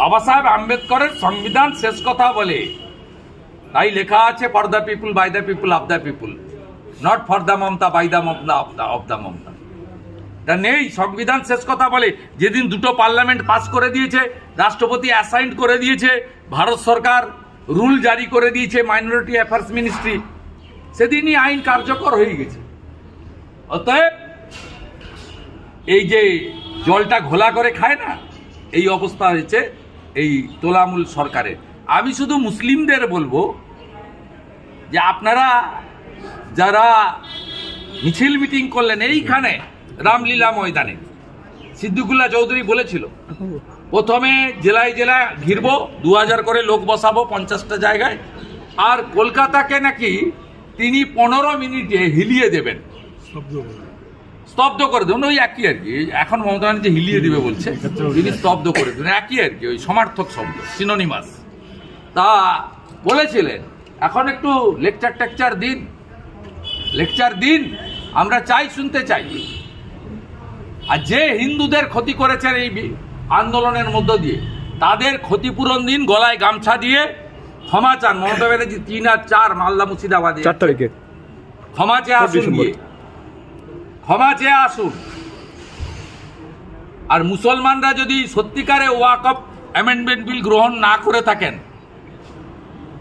বাবা সাহেব আম্বেদকরের সংবিধান শেষ কথা বলে। তাই লেখা আছে for the people by the people of the people not for the Mamata by the Mamata of the of the Mamata. তা নেই, সংবিধান শেষ কথা বলে। যেদিন দুটো পার্লামেন্ট পাস করে দিয়েছে, রাষ্ট্রপতি অ্যাসাইন করে দিয়েছে, ভারত সরকার রুল জারি করে দিয়েছে, মাইনরিটি অ্যাফেয়ার্স মিনিস্ট্রি, সেদিনই আইন কার্যকর হয়ে গেছে। অতএব, এই যে জলটা ঘোলা করে খায় না, এই অবস্থা হয়েছে এই তোলামূল সরকারের। আমি শুধু মুসলিমদের বলব যে আপনারা যারা মিছিল মিটিং করলেন এইখানে রামলীলা ময়দানে, সিদ্দিকুল্লাহ চৌধুরী বলেছিল, প্রথমে জেলায় জেলায় ঘিরবো দু হাজার করে লোক বসাবো পঞ্চাশটা জায়গায়, আর কলকাতাকে নাকি তিনি পনেরো মিনিটে হিলিয়ে দেবেন। স্তব্ধ করে দেবেন ওই একই আর কি। এখন মমতা ব্যানার্জি হিলিয়ে দিবে বলছে। তিনি স্তব্ধ করে দেবেন একই আর কি। ওই সমার্থক শব্দ সিনোনিমাস তা বলেছিলেন এখন একটু লেকচার টেকচার দিন। লেকচার দিন আমরা চাই শুনতে চাই। আর যে হিন্দুদের ক্ষতি করেছেন এই আন্দোলনের মধ্য দিয়ে তাদের ক্ষতিপূরণ দিন গলায় গামছা দিয়ে। ক্ষমা চান। মমতা ব্যানার্জি তিন আর চার মালদা মুর্শিদাবাদে। চার তারিখে। ক্ষমা চেয়ে আসুন গিয়ে। ক্ষমা চেয়ে আসুন। আর মুসলমানরা যদি সত্যিকারে ওয়াক অফ অ্যামেন্ডমেন্ট বিল গ্রহণ না করে থাকেন,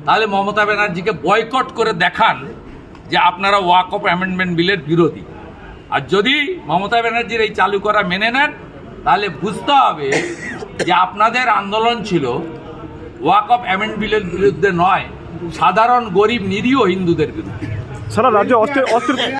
তাহলে মমতা ব্যানার্জিকে বয়কট করে দেখান যে আপনারা ওয়াক অফ অ্যামেন্ডমেন্ট বিলের বিরোধী। আর যদি মমতা ব্যানার্জির এই চালু করা মেনে নেন, তাহলে বুঝতে হবে যে আপনাদের আন্দোলন ছিল ওয়াক অফ অ্যামেন্ড বিলের বিরুদ্ধে নয়, সাধারণ গরিব নিরীহ হিন্দুদের বিরুদ্ধে। সারা রাজ্যে অস্থির অস্থির